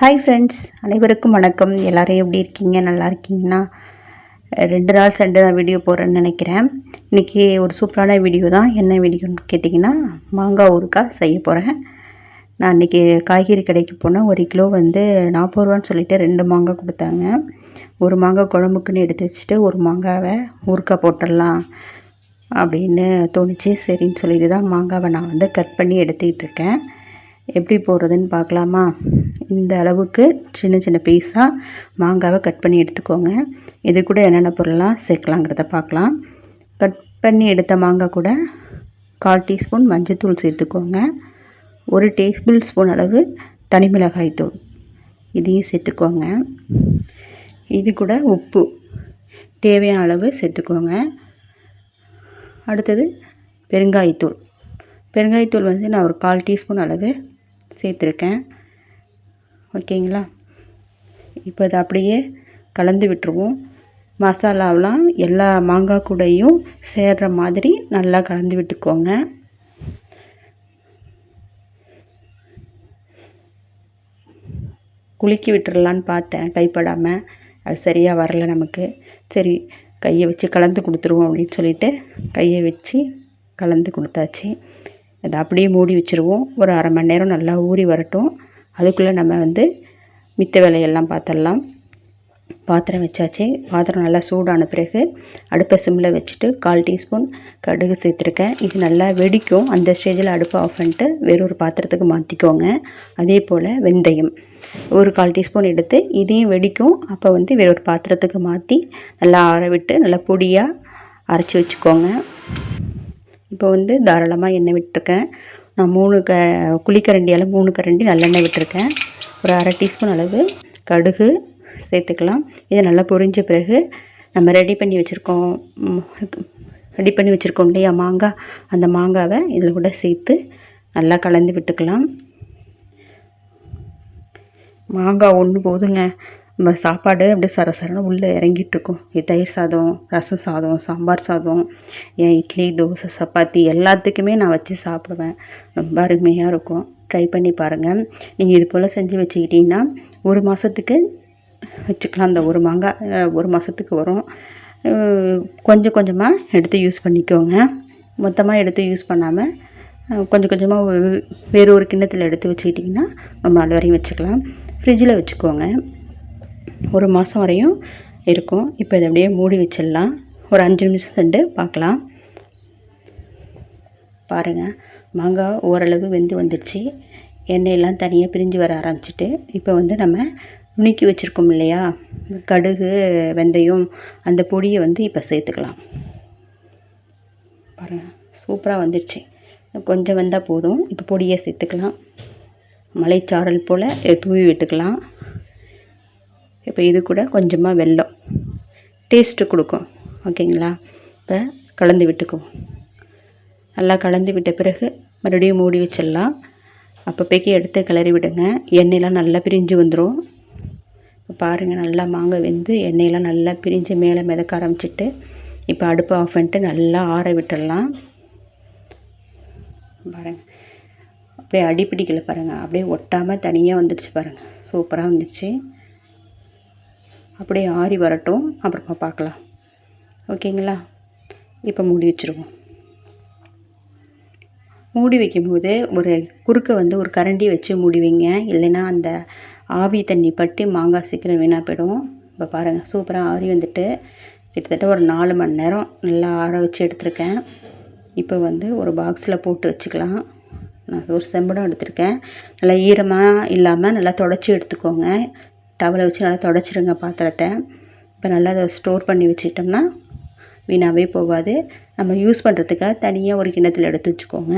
Hi friends அனைவருக்கும் வணக்கம். எல்லோரும் எப்படி இருக்கீங்க? நல்லா இருக்கீங்கன்னா ரெண்டு நாள் சண்டே நான் வீடியோ போடுறேன்னு நினைக்கிறேன். இன்றைக்கி ஒரு சூப்பரான வீடியோ தான். என்ன வீடியோன்னு கேட்டிங்கன்னா மாங்காய் ஊறுக்காய் செய்ய போகிறேன் நான் இன்றைக்கி காய்கறி கடைக்கு போனால் ஒரு கிலோ வந்து நாற்பது ரூபான்னு சொல்லிட்டு ரெண்டு மாங்காய் கொடுத்தாங்க. ஒரு மாங்காய் குழம்புக்குன்னு எடுத்து வச்சுட்டு ஒரு மாங்காவை ஊறுக்காய் போட்டுடலாம் அப்படின்னு தோணுச்சு. சரின்னு சொல்லிட்டு தான் மாங்காவை நான் வந்து கட் பண்ணி எடுத்துக்கிட்டு இருக்கேன். எப்படி போடுறதுன்னு பார்க்கலாமா? இந்த அளவுக்கு சின்ன சின்ன பீஸாக மாங்காவை கட் பண்ணி எடுத்துக்கோங்க. இது கூட என்னென்ன பொருள்லாம் சேர்க்கலாங்கிறத பார்க்கலாம். கட் பண்ணி எடுத்த மாங்காய் கூட கால் டீஸ்பூன் மஞ்சள்தூள் சேர்த்துக்கோங்க. ஒரு டேபிள் ஸ்பூன் அளவு தனி மிளகாய் தூள் இதையும் சேர்த்துக்கோங்க. இது கூட உப்பு தேவையான அளவு சேர்த்துக்கோங்க. அடுத்தது பெருங்காயத்தூள். பெருங்காயத்தூள் வந்து நான் ஒரு கால் டீஸ்பூன் அளவு சேர்த்துருக்கேன். ஓகேங்களா? இப்போ இதை அப்படியே கலந்து விட்டுருவோம். மசாலாவெலாம் எல்லா மாங்காய் கூடையும் சேர்கிற மாதிரி நல்லா கலந்து விட்டுக்கோங்க. குலுக்கி விட்டுறலான்னு பார்த்தேன் கைப்படாமல் அது சரியாக வரல நமக்கு. சரி கையை வச்சு கலந்து கொடுத்துருவோம் அப்படின்னு சொல்லிட்டு கையை வச்சு கலந்து கொடுத்தாச்சு. அதை அப்படியே மூடி வச்சுருவோம். ஒரு அரை மணி நேரம் நல்லா ஊறி வரட்டும். அதுக்குள்ளே நம்ம வந்து மித்த வேலையெல்லாம் பார்த்துடலாம் பாத்திரம் வச்சாச்சு. பாத்திரம் நல்லா சூடான பிறகு அடுப்பை சிம்மில் வச்சுட்டு கால் டீஸ்பூன் கடுகு சேர்த்துருக்கேன். இது நல்லா வெடிக்கும். அந்த ஸ்டேஜில் அடுப்பை ஆஃப் பண்ணிட்டு வேறொரு பாத்திரத்துக்கு மாற்றிக்கோங்க அதே போல் வெந்தயம். ஒரு கால் டீஸ்பூன் எடுத்து இதையும் வெடிக்கும். அப்போ வந்து வேறொரு பாத்திரத்துக்கு மாற்றி நல்லா ஆற விட்டு நல்லா பொடியாக அரைச்சி வச்சுக்கோங்க. இப்போ வந்து தாராளமாக எண்ணெய் விட்டுருக்கேன். நான் மூணு க குழிக்கரண்டியால் மூணு கரண்டி நல்லெண்ணெய் விட்டுருக்கேன். ஒரு அரை டீஸ்பூன் அளவு கடுகு சேர்த்துக்கலாம். இதை நல்லா பொரிஞ்ச பிறகு நம்ம ரெடி பண்ணி வச்சுருக்கோம். ரெடி பண்ணி வச்சுருக்கோம் இல்லையா மாங்காய் அந்த மாங்காவை இதில் கூட சேர்த்து நல்லா கலந்து விட்டுக்கலாம். மாங்காய் ஒன்று போதுங்க. நம்ம சாப்பாடு அப்படியே சர சரன்னு உள்ளே இறங்கிட்டுருக்கும். தயிர் சாதம் ரசம் சாதம் சாம்பார் சாதம் என் இட்லி தோசை சப்பாத்தி எல்லாத்துக்குமே நான் வச்சு சாப்பிடுவேன். ரொம்ப அருமையாக இருக்கும். ட்ரை பண்ணி பாருங்கள் நீங்கள் இது போல் செஞ்சு வச்சுக்கிட்டிங்கன்னா ஒரு மாதத்துக்கு வச்சுக்கலாம். அந்த ஒரு மாங்காய் ஒரு மாதத்துக்கு வரும். கொஞ்சம் கொஞ்சமாக எடுத்து யூஸ் பண்ணிக்கோங்க. மொத்தமாக எடுத்து யூஸ் பண்ணாமல் கொஞ்சம் கொஞ்சமாக வேறு ஒரு கிண்ணத்தில் எடுத்து வச்சுக்கிட்டிங்கன்னா ரொம்ப நாள் வரையும் வச்சுக்கலாம் ஃப்ரிட்ஜில் வச்சுக்கோங்க. ஒரு மாதம் வரையும் இருக்கும். இப்போ இதை அப்படியே மூடி வச்சிடலாம். ஒரு அஞ்சு நிமிஷம் சென்று பார்க்கலாம். பாருங்கள் மாங்காய் ஓரளவு வெந்து வந்துடுச்சு. எண்ணெயெல்லாம் தனியாக பிரிஞ்சு வர ஆரம்பிச்சிட்டு இப்போ வந்து நம்ம நுணுக்கி வச்சுருக்கோம் இல்லையா? கடுகு வெந்தயம் அந்த பொடியை வந்து இப்போ சேர்த்துக்கலாம். பாருங்கள் சூப்பராக வந்துடுச்சு. கொஞ்சம் வந்தால் போதும். இப்போ பொடியை சேர்த்துக்கலாம். மலைச்சாரல் போல் தூவி விட்டுக்கலாம். இப்போ இது கூட கொஞ்சமாக வெல்லம். டேஸ்ட்டு கொடுக்கும். ஓகேங்களா? இப்போ கலந்து விட்டுக்குவோம். நல்லா கலந்து விட்ட பிறகு மறுபடியும் மூடி வச்சிடலாம். அப்பப்போக்கி எடுத்து கிளறி விடுங்க. எண்ணெயெலாம் நல்லா பிரிஞ்சு வந்துடும் இப்போ பாருங்கள் நல்லா மாங்காய் வெந்து எண்ணெயெலாம் நல்லா பிரிஞ்சு மேலே மிதக்க ஆரம்பிச்சிட்டு இப்போ அடுப்பை ஆஃப் பண்ணிட்டு நல்லா ஆற விட்டுடலாம். பாருங்கள் அப்படியே அடிப்பிடிக்கல பாருங்கள் அப்படியே ஒட்டாமல் தனியாக வந்துடுச்சு பாருங்கள் சூப்பராக வந்துடுச்சு. அப்படியே ஆறி வரட்டும். அப்புறமா பார்க்கலாம். ஓகேங்களா? இப்போ மூடி வச்சுருவோம். மூடி வைக்கும்போது ஒரு குறுக்க வந்து ஒரு கரண்டி வச்சு மூடி வைங்க. இல்லைன்னா அந்த ஆவி தண்ணி பட்டு மாங்காய் சீக்கிரம் வீணாக போயிடும். இப்போ பாருங்கள் சூப்பராக ஆறி வந்துட்டு கிட்டத்தட்ட ஒரு நாலு மணி நேரம் நல்லா ஆற வச்சு எடுத்திருக்கேன். இப்போ வந்து ஒரு பாக்ஸில் போட்டு வச்சுக்கலாம். நான் ஒரு செம்படம் எடுத்திருக்கேன். நல்லா ஈரமாக இல்லாமல் நல்லா தொடச்சி எடுத்துக்கோங்க. டவலை வச்சு நல்லா தொடச்சிருங்க பாத்திரத்தை. இப்போ நல்லா அதை ஸ்டோர் பண்ணி வச்சுக்கிட்டோம்னா வீணாகவே போகாது. நம்ம யூஸ் பண்ணுறதுக்காக தனியாக ஒரு கிண்ணத்தில் எடுத்து வச்சுக்கோங்க.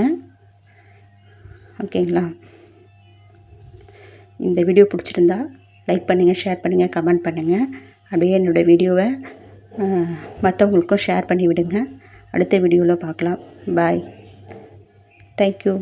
ஓகேங்களா? இந்த வீடியோ பிடிச்சிருந்தா லைக் பண்ணுங்கள் ஷேர் பண்ணுங்கள் கமெண்ட் பண்ணுங்கள் அப்படியே என்னோடய வீடியோவை மற்றவங்களுக்கும் ஷேர் பண்ணி விடுங்க. அடுத்த வீடியோவில் பார்க்கலாம். பாய். Thank you.